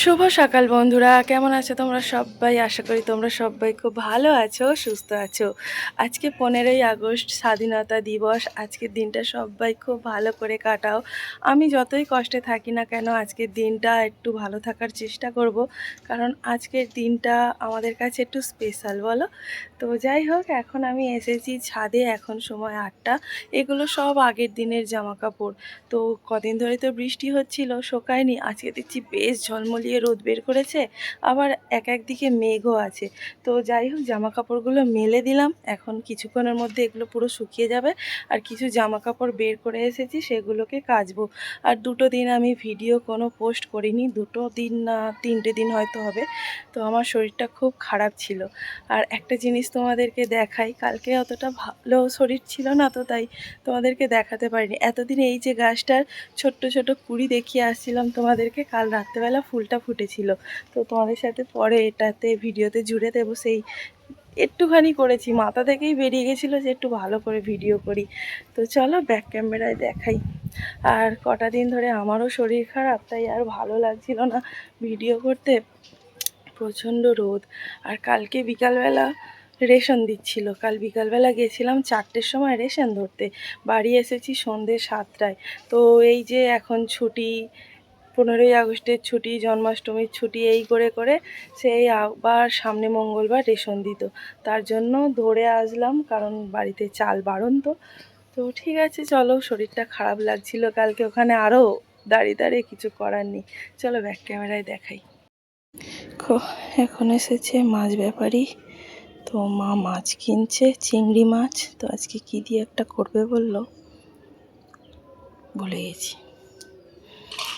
শুভ সকাল বন্ধুরা, কেমন আছো তোমরা সবাই? আশা করি তোমরা সবাই খুব ভালো আছো, সুস্থ আছো। আজকে পনেরোই আগস্ট, স্বাধীনতা দিবস। আজকের দিনটা সবাই খুব ভালো করে কাটাও। আমি যতই কষ্টে থাকি না কেন, আজকের দিনটা একটু ভালো থাকার চেষ্টা করব। কারণ আজকের দিনটা আমাদের কাছে একটু স্পেশাল বলো? তো যাই হোক, এখন আমি এসেছি ছাদে, এখন সময় আটটা। এগুলো সব আগের দিনের জামা কাপড় তো কদিন ধরে তো বৃষ্টি হচ্ছিল, শোকায়নি। আজকে দেখছি বেশ ঝলমলিয়ে রোদ বের করেছে, আবার এক এক দিকে মেঘও আছে। তো যাই হোক জামা কাপড়গুলো মেলে দিলাম। এখন কিছুক্ষণের মধ্যে এগুলো পুরো শুকিয়ে যাবে। আর কিছু জামা কাপড় বের করে এসেছি, সেগুলোকে কাচবো। আর দুটো দিন আমি ভিডিও কোনো পোস্ট করিনি, দুটো দিন না, তিনটে দিন হয়তো হবে। তো আমার শরীরটা খুব খারাপ ছিল। আর একটা জিনিস তোমাদেরকে দেখাই। কালকে অতটা ভালো শরীর ছিল না তো, তাই তোমাদেরকে দেখাতে পারিনি। এতদিন এই যে গাছটার ছোট্ট ছোট কুড়ি দেখিয়ে আসছিলাম তোমাদেরকে, কাল রাত্রেবেলা ফুলটা ফুটেছিল। তো তোমাদের সাথে পরে এটাতে, ভিডিওতে জুড়ে দেবো সেই একটুখানি করেছি। মাথা থেকেই বেরিয়ে গেছিল যে একটু ভালো করে ভিডিও করি। তো চলো ব্যাক ক্যামেরায় দেখাই। আর কটা দিন ধরে আমারও শরীর খারাপ, তাই আর ভালো লাগছিল না ভিডিও করতে। প্রচণ্ড রোদ। আর কালকে বিকালবেলা রেশন দিচ্ছিল। কাল বিকালবেলা গেছিলাম চারটের সময় রেশন ধরতে। বাড়ি এসেছি সন্ধ্যে সাতটায়। তো এই যে এখন ছুটি, পনেরোই আগস্টের ছুটি, জন্মাষ্টমীর ছুটি, এই করে করে সেই আবার সামনে মঙ্গলবার রেশন দিত। তার জন্য ধরে আসলাম কারণ বাড়িতে চাল বারণ তো। তো ঠিক আছে, চলো শরীরটা খারাপ লাগছিল কালকে, ওখানে আরও দাঁড়িয়ে দাঁড়িয়ে কিছু করার নেই। চলো ব্যাক ক্যামেরায় দেখাই। এখন এসেছে মাছ ব্যাপারী। তো মা মাছ কিনছে চিংড়ি মাছ। তো আজকে কি দিয়ে একটা করবে বলল? ভুলে গেছি।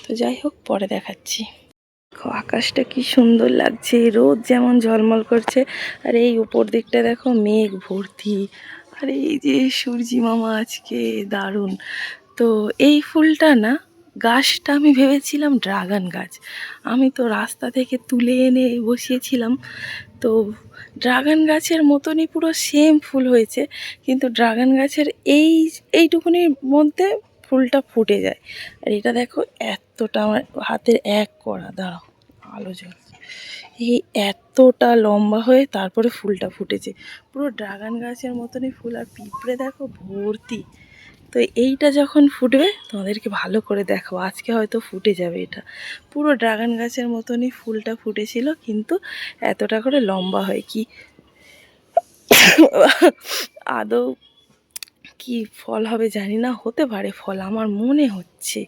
তো যাই হোক পরে দেখাচ্ছি। দেখো, আকাশটা কি সুন্দর লাগছে। রোদ যেমন ঝলমল করছে। আর এই উপর দিকটা দেখো মেঘ ভর্তি। আর এই যে সূর্যি মামা আজকে দারুণ। তো এই ফুলটা না গাছটা আমি ভেবেছিলাম ড্রাগন গাছ। আমি তো রাস্তা থেকে তুলে এনে বসিয়েছিলাম। তো ড্রাগন গাছের মতনই পুরো সেম ফুল হয়েছে, কিন্তু ড্রাগন গাছের এই, এইটুকুনির মধ্যে ফুলটা ফুটে যায়। আর এটা দেখো এতটা আমার হাতের এক করা দাঁড়াও, আলো জ্বলছে। এই এতটা লম্বা হয়ে তারপরে ফুলটা ফুটেছে। পুরো ড্রাগন গাছের মতনই ফুল, আর পিঁপড়ে দেখো ভর্তি। তো এইটা যখন ফুটবে, তোমাদেরকে ভালো করে দেখাবো। আজকে হয়তো ফুটে যাবে এটা। পুরো ড্রাগন গাছের মতনই ফুলটা ফুটেছিল, কিন্তু এতটা করে লম্বা হয় কি? আদৌ কি ফল হবে জানি না, হতে পারে ফল, আমার মনে হচ্ছে।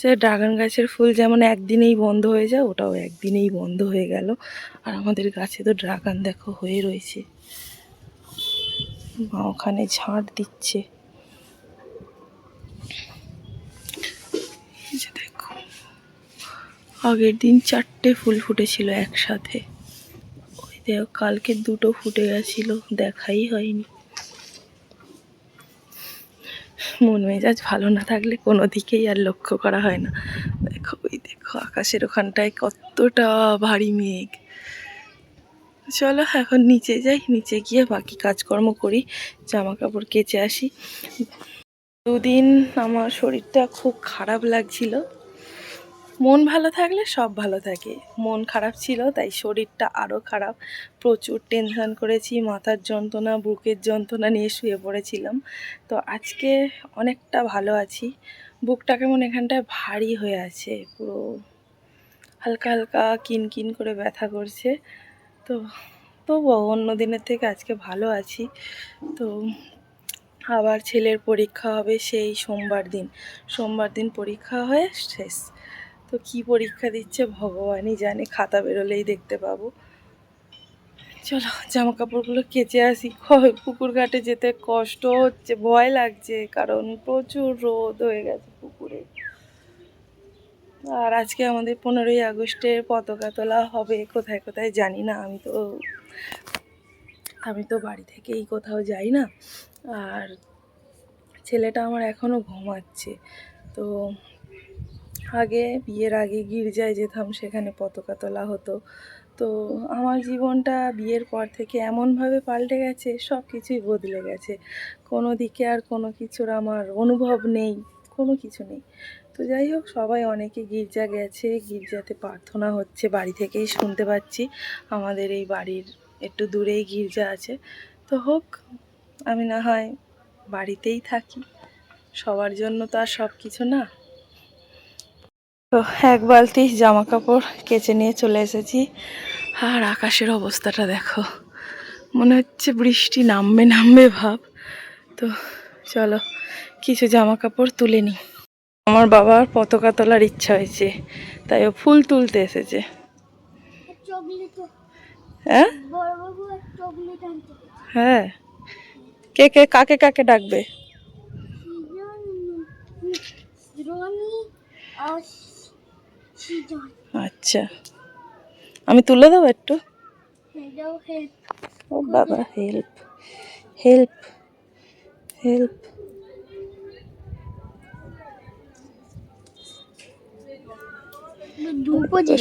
যে ড্রাগন গাছের ফুল যেমন একদিনেই বন্ধ হয়ে যায়, ওটাও একদিনেই বন্ধ হয়ে গেল। আর আমাদের গাছে তো ড্রাগন দেখো হয়ে রয়েছে। ওখানে ঝাঁট দিচ্ছে এই যে দেখো আগের দিন চারটে ফুল ফুটেছিল একসাথে। ওই দেখো, কালকে দুটো ফুটে গেছিল, দেখাই হয়নি। মন মেজাজ ভালো না থাকলে কোনো দিকেই আর লক্ষ্য করা হয় না। দেখো, ওই দেখো, আকাশের ওখানটায় কতটা ভারী মেঘ। চলো, এখন নিচে যাই, নিচে গিয়ে বাকি কাজকর্ম করি জামা কাপড় কেচে আসি। দুদিন আমার শরীরটা খুব খারাপ লাগছিল। মন ভালো থাকলে সব ভালো থাকে। মন খারাপ ছিল, তাই শরীরটা আরও খারাপ। প্রচুর টেনশন করেছি, মাথার যন্ত্রণা, বুকের যন্ত্রণা নিয়ে শুয়ে পড়েছিলাম। তো আজকে অনেকটা ভালো আছি। বুকটা কেমন এখানটায় ভারী হয়ে আছে, পুরো হালকা হালকা কিন কিন করে ব্যথা করছে। তো তবুও অন্য দিনের থেকে আজকে ভালো আছি। তো আবার ছেলের পরীক্ষা হবে সেই সোমবার দিন। সোমবার দিন পরীক্ষা হয়ে শেষ। তো কি পরীক্ষা দিচ্ছে ভগবানই জানে, খাতা বেরোলেই দেখতে পাবো। চলো জামা কাপড়গুলো কেচে আসি। পুকুর ঘাটে যেতে কষ্ট হচ্ছে, ভয় লাগছে, কারণ প্রচুর রোদ হয়ে গেছে পুকুরে। আর আজকে আমাদের পনেরোই আগস্টের পতাকা তোলা হবে, কোথায় কোথায় জানি না, আমি তো আমি তো বাড়ি থেকেই কোথাও যাই না। আর ছেলেটা আমার এখনও ঘুমাচ্ছে, তো আগে, বিয়ের আগে গির্জায় যেতাম, সেখানে পতাকা তোলা হতো। তো আমার জীবনটা বিয়ের পর থেকে এমনভাবে পাল্টে গেছে সব কিছুই বদলে গেছে। কোনো দিকে আর কোনো কিছুর আমার অনুভব নেই, কোনো কিছু নেই। তো যাই হোক, সবাই অনেকে গির্জা গেছে, গির্জাতে প্রার্থনা হচ্ছে, বাড়ি থেকেই শুনতে পাচ্ছি। আমাদের এই বাড়ির একটু দূরেই গির্জা আছে। তো হোক, আমি না হয় বাড়িতেই থাকি। সবার জন্য তো আর সব কিছু না। তো এক বালতি জামা কাপড় কেচে নিয়ে চলে এসেছি। আর আকাশের অবস্থাটা দেখো মনে হচ্ছে বৃষ্টি নামবে নামবে ভাব। তো চলো কিছু জামা কাপড় তুলে নিই। আমার বাবার পতাকা তোলার ইচ্ছা হয়েছে তাই ও ফুল তুলতে এসেছে। হ্যাঁ? হ্যাঁ। কে কে কাকে কাকে ডাকবে? আচ্ছা। আমি তুলে দেবো একটু? ও বাবা হেল্প হেল্প হেল্প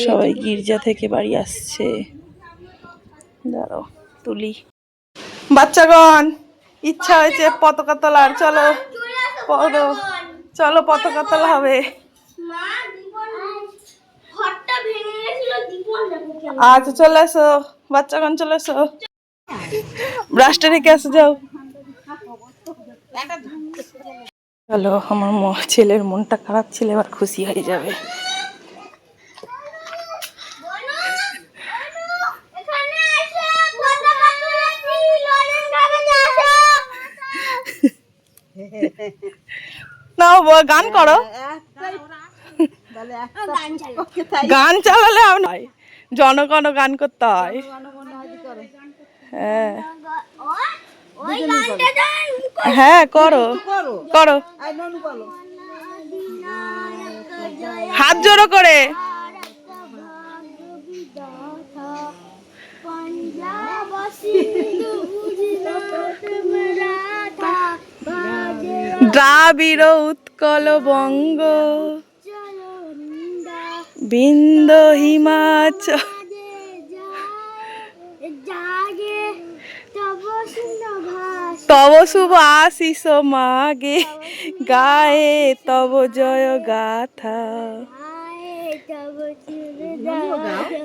সবাই গির্জা থেকে বাড়ি আসছে। দাঁড়াও তুলি। বাচ্চাগণ ইচ্ছা হয়েছে পতাকা তোলার চলো। চলো পতাকা তোলা হবে মা দীপন ঘরটা ভেঙে গেছিল দীপন দেখো কেমন আচ্ছা চলে এসো। বাচ্চাগণ চলে এসো। ব্রাশটা রেখে আসো যাও। চলো আমার ম- ছেলের মনটা খারাপ ছিল এবার খুশি হয়ে যাবে। না গান করো। গান চালালে নয় জনগণ গান করতে হয়। হ্যাঁ। হ্যাঁ। করো। করো। হাত জোড়ো করে। দ্রাবিড় উৎকল বঙ্গ। বিন্দ তব শুভ আশিস মাগে গায়ে তব জয় গাথা।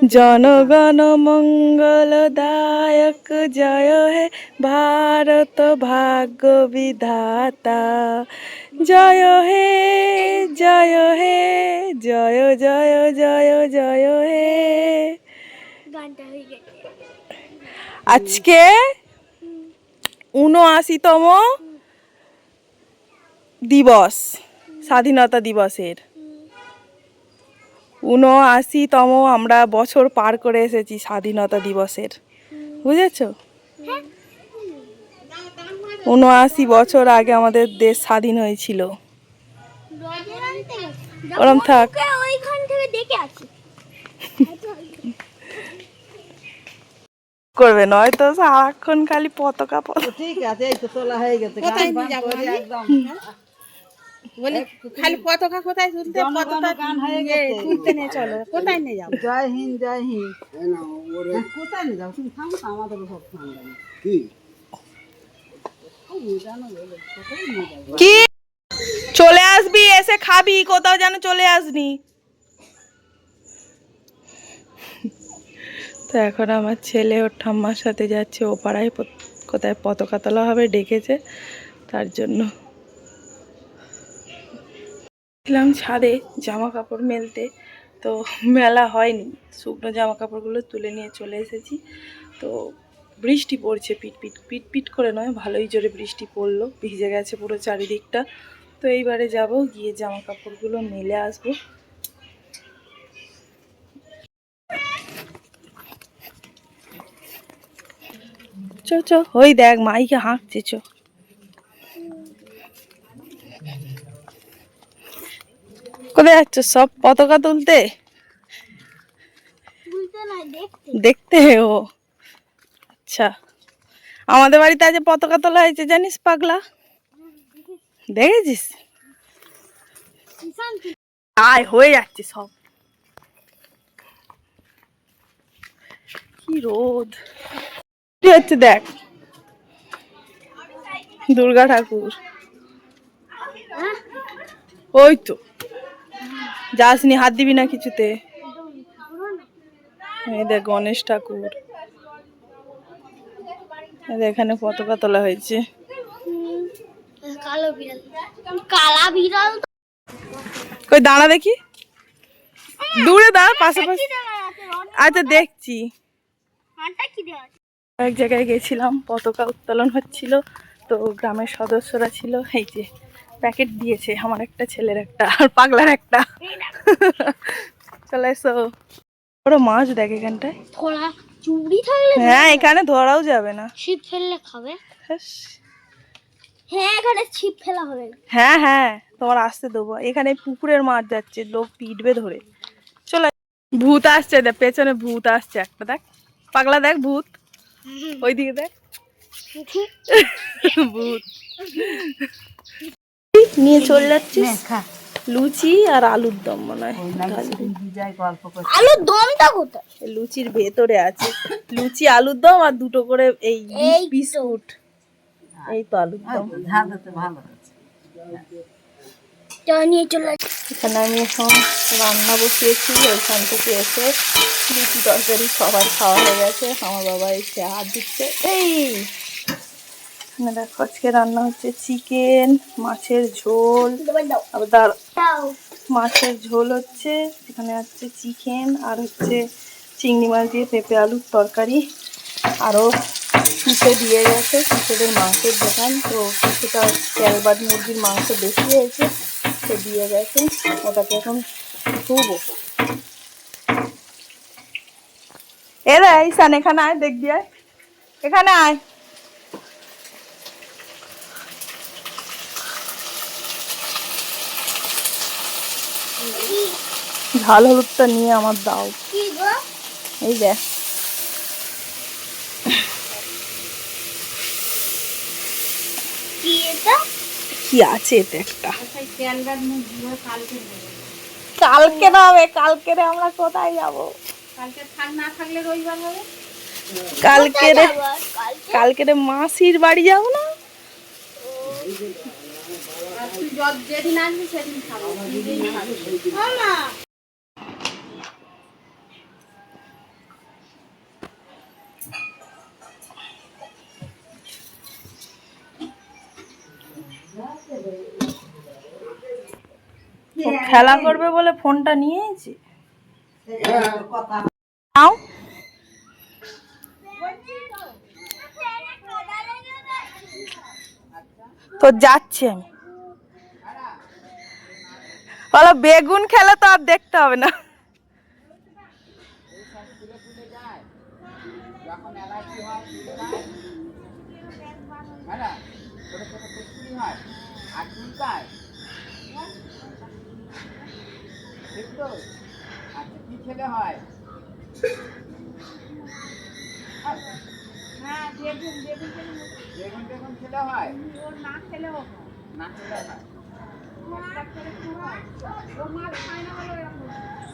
জনগণ মঙ্গলদায়ক জয় হে ভারত ভাগ্য বিধাতা। জয় হে জয় হে জয় জয় জয় জয় হে। হয়ে আজকে উনআশিতম দিবস স্বাধীনতা দিবসের। উনআশিতম আমরা বছর পার করে এসেছি স্বাধীনতা দিবসের। বুঝেছ? উনআশি বছর আগে আমাদের দেশ স্বাধীন হয়েছিল। ওরম থাক। ওকে ওইখান থেকে করবে নয়তো সারাক্ষণ খালি পতাকা পতাকা। ঠিক আছে এই তো তোলা হয়ে গেছে। বলি খালি পতাকা কোথায় তুলতে? পতাকা গান হয়ে গেছে। তুলতে নিয়ে চলো। কোথায় নিয়ে যাব? জয় হিন্দ জয় হিন্দ। কোথায় নিয়ে যাও তুমি থামো আমাদের সব থামবে কি? চলে আসবি এসে খাবি কোথাও যেন চলে আসনি তো এখন আমার ছেলে ওর ঠাম্মার সাথে যাচ্ছে ও পাড়ায় কোথায় পতাকা তোলা হবে ডেকেছে তার জন্য। ছিলাম ছাদে জামা কাপড় মেলতে তো মেলা হয়নি। শুকনো জামা কাপড়গুলো তুলে নিয়ে চলে এসেছি। তো বৃষ্টি পড়ছে পিটপিট পিট পিট পিট করে নয় ভালোই জোরে বৃষ্টি পড়ল ভিজে গেছে পুরো চারিদিকটা। তো এইবারে যাব গিয়ে জামা কাপড়গুলো মেলে আসব। চো চো ওই দেখ মাইকে হাঁকছে চো। কোথায় যাচ্ছ? সব পতাকা তুলতে? দেখতে ও। আচ্ছা। আমাদের বাড়িতে আজ পতাকা তোলা হয়েছে, জানিস পাগলা? দেখেছিস? আয়, হয়ে যাচ্ছে সব। কি রোদ। হচ্ছে দেখ। দুর্গা ঠাকুর। ওই তো। যাসনি, হাত দিবি না কিছুতে। দেখ, গণেশ ঠাকুর। এখানে পতাকা তোলা হয়েছে। কালো বিড়াল। কালা বিড়াল কই দাঁড়া দেখি। দূরে দাঁড়া পাশাপাশি। আচ্ছা দেখছি? এক জায়গায় গেছিলাম পতাকা উত্তোলন হচ্ছিল তো গ্রামের সদস্যরা ছিল। এই যে প্যাকেট দিয়েছে আমার একটা ছেলের একটা আর পাগলার একটা। চলে এসো। বড় মাছ দেখ এখানটায়। চুড়ি থাকলে হ্যাঁ এখানে ধরাও যাবে না। ছিপ ফেললে খাবে? হ্যাঁ এখানে ছিপ ফেলা হবে। হ্যাঁ হ্যাঁ তোমার আসতে দেবো। এখানে পুকুরের মাছ যাচ্ছে লোক পিটবে ধরে। চলে ভূত আসছে দেখ পেছনে ভূত আসছে একটা দেখ। পাগলা দেখ ভূত। ওইদিকে দেখ। ভূত। নিয়ে চলে যাচ্ছিস? খা। লুচি আর আলুর দম মনে হয়। আলুর দমটা কোথায়? লুচির ভেতরে আছে। লুচি আলুর দম আর দুটো করে এই বিস্কুট। এই তো আলুর দম। ঝাল ভালো নিয়ে চলে এখানে আমি এখন রান্না বসিয়েছি ওইখান থেকে এসে লুচি তরকারি সবার খাওয়া হয়ে গেছে। আমার বাবা এসে হাত দিচ্ছে। এই! এখানে দেখো, আজকে রান্না হচ্ছে চিকেন, মাছের ঝোল, আবার মাছের ঝোল হচ্ছে, এখানে হচ্ছে চিকেন, আর হচ্ছে চিংড়ি মাছ দিয়ে পেঁপে আলুর তরকারি, আরও পিঠে দিয়ে গেছে, পিঠেদের মাংসের দোকান, তো কিছুটা ক্যালবাট মুরগির মাংস বেশি হয়েছে, সে দিয়ে গেছে, ওটাকে এখন ধুবো। এ রে ঈশান এখানে আয়, দেখবি আয়। এখানে আয়। ঝাল হলুদটা নিয়ে আমার দাও। কি গো? এই দেখ। কি এটা? আছে এতে একটা? কালকে না হবে কালকে রে আমরা কোথায় যাব? কালকে থাক না থাকলে রবিবার হবে? কালকে রে কালকে রে মাসির বাড়ি যাব না? যেদিন সেদিন খেলা করবে বলে ফোনটা নিয়েছি? নাও তো যাচ্ছি আমি। বলো বেগুন খেলে তো আর দেখতে হবে না। হ্যাঁ বেগুন বেগুন বেগুন খেলে হয়? না খেলেও না খেলে হয়? হয়? হয়।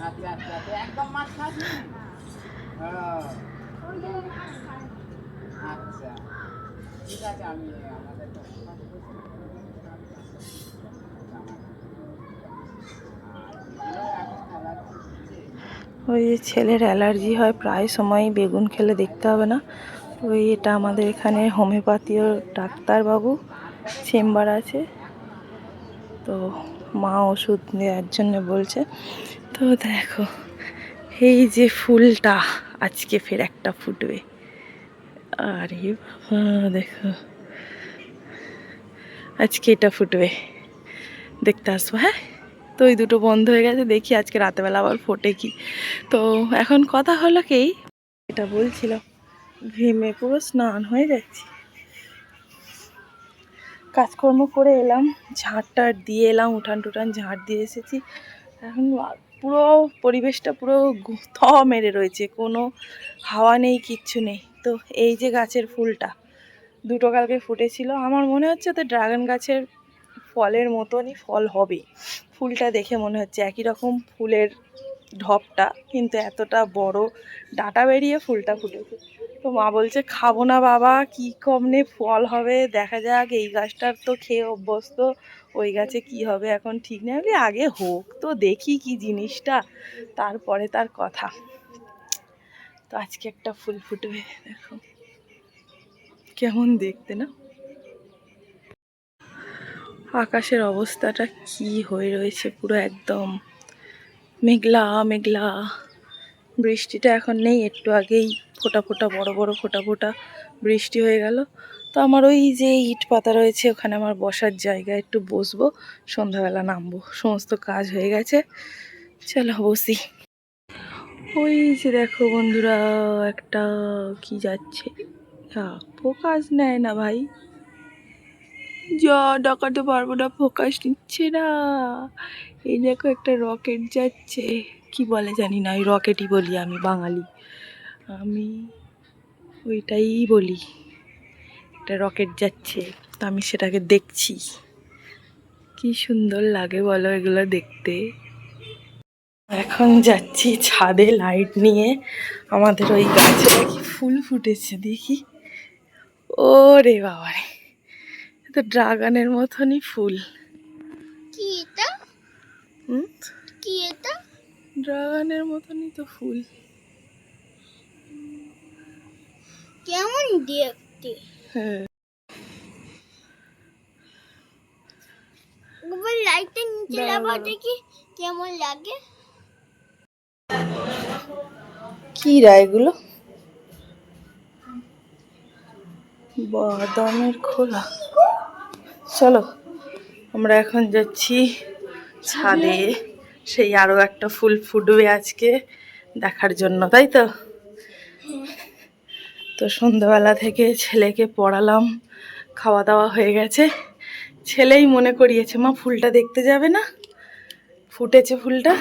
আচ্ছা আচ্ছা একদম মাছ খাস ওই। আচ্ছা। ঠিক আছে আমি আমাদের যে ছেলের অ্যালার্জি হয় প্রায় সময়ই বেগুন খেলে দেখতে হবে না। ওই এটা আমাদের এখানে হোমিওপ্যাথিও ডাক্তারবাবু চেম্বার আছে। তো মা ওষুধ দেওয়ার জন্য বলছে। তো দেখো, এই যে ফুলটা, আজকে ফের একটা ফুটবে। আরে বাবা, দেখো। আজকে এটা ফুটবে। দেখতে আসব হ্যাঁ? তো ওই দুটো বন্ধ হয়ে গেছে, দেখি আজকে রাতেবেলা আবার ফোটে কি। তো এখন কথা হলো কি, এটা বলছিলাম। ভেমে পুরো স্নান হয়ে যাচ্ছি। কাজকর্ম করে এলাম ঝাঁট টাট দিয়ে এলাম, উঠান টুটান ঝাঁট দিয়ে এসেছি। এখন পুরো পরিবেশটা পুরো থ মেরে রয়েছে, কোনো হাওয়া নেই, কিচ্ছু নেই। তো এই যে গাছের ফুলটা, দুটো কালকে ফুটেছিল। আমার মনে হচ্ছে তো ড্রাগন গাছের ফলের মতনই ফল হবে ফুলটা দেখে মনে হচ্ছে একই রকম ফুলের ঢপটা, কিন্তু এতটা বড় ডাটা বেরিয়ে ফুলটা ফুটেছে। তো মা বলছে, খাব না বাবা, কি কমনে ফল হবে, দেখা যাক, এই গাছটার তো খেয়ে অভ্যস্ত, ওই গাছে কি হবে এখন ঠিক নেই। আমি আগে হোক তো, দেখি কি জিনিসটা, তারপরে তার কথা। তো আজকে একটা ফুল ফুটবে, দেখো। কেমন দেখতে না? আকাশের অবস্থাটা কি হয়ে রয়েছে পুরো একদম মেঘলা মেঘলা। বৃষ্টিটা এখন নেই, একটু আগেই ফোটা ফোটা, বড় বড় ফোটা ফোটা বৃষ্টি হয়ে গেল। তো আমার ওই যে ইট পাতা রয়েছে, ওখানে আমার বসার জায়গা একটু বসবো, সন্ধ্যাবেলা নামবো। সমস্ত কাজ হয়ে গেছে, চলো বসি। ওই যে দেখো বন্ধুরা, একটা কি যাচ্ছে? ফোকাস নেয় না ভাই। যা, ডাকাতে পারব না, ফোকাস নিচ্ছে না। এই দেখো একটা রকেট যাচ্ছে। কি বলে জানি না, ওই রকেটই বলি আমি, বাঙালি। আমি ওইটাই বলি। একটা রকেট যাচ্ছে তো আমি সেটাকে দেখছি। কি সুন্দর লাগে বলো এগুলো দেখতে। এখন যাচ্ছি ছাদে লাইট নিয়ে। আমাদের ওই গাছে দেখি ফুল ফুটেছে দেখি। ও রে বাবা রে তো ড্রাগনের মতনই ফুল। কি এটা? হুম? কি এটা? ড্রাগনের মতনই তো ফুল। কেমন দেখতে? হ্যাঁ একবার লাইটটা নিচে যাব দেখি কেমন লাগে। কি রা এগুলো? বাদামের খোলা। চলো আমরা এখন যাচ্ছি ছাদে। সেই আরও একটা ফুল ফুটবে আজকে দেখার জন্য তাই তো? তো সন্ধ্যাবেলা থেকে ছেলেকে পড়ালাম খাওয়া দাওয়া হয়ে গেছে। ছেলেই মনে করিয়েছে মা ফুলটা দেখতে যাবে না? ফুটেছে ফুলটা।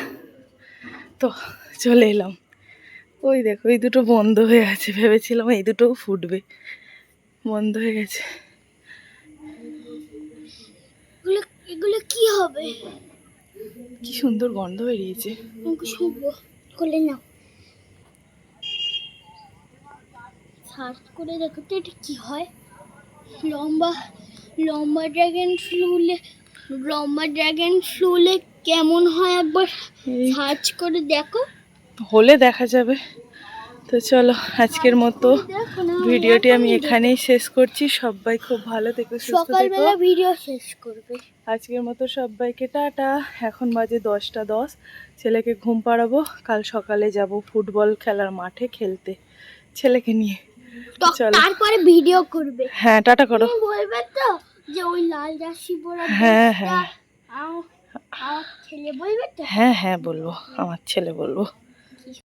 তো চলে এলাম। ওই দেখো এই দুটো বন্ধ হয়ে আছে ভেবেছিলাম এই দুটোও ফুটবে। বন্ধ হয়ে গেছে। এগুলো কি হবে? কি সুন্দর গন্ধ বেরিয়েছে। নাও। সার্চ করে দেখো তো এটা কী হয়? লম্বা লম্বা ড্রাগন ফ্লুলে লম্বা ড্রাগন ফ্লুলে কেমন হয় একবার সার্চ করে দেখো। হলে দেখা যাবে। তো চলো আজকের মতো ভিডিওটি আমি এখানেই শেষ করছি। সবাই খুব ভালো থেকো সকালবেলা ভিডিও শেষ করবে। আজকের মতো সবাইকে টাটা। এখন বাজে দশটা দশ। ছেলেকে ঘুম পাড়াবো। কাল সকালে যাব ফুটবল খেলার মাঠে খেলতে। ছেলেকে নিয়ে। তারপরে ভিডিও করবে। হ্যাঁ টাটা করো। বলবে তো যে ওই লাল জার্সি পরা হ্যাঁ, হ্যাঁ। আমার ছেলে বলবে তো? হ্যাঁ হ্যাঁ বলব। আমার ছেলে বলব।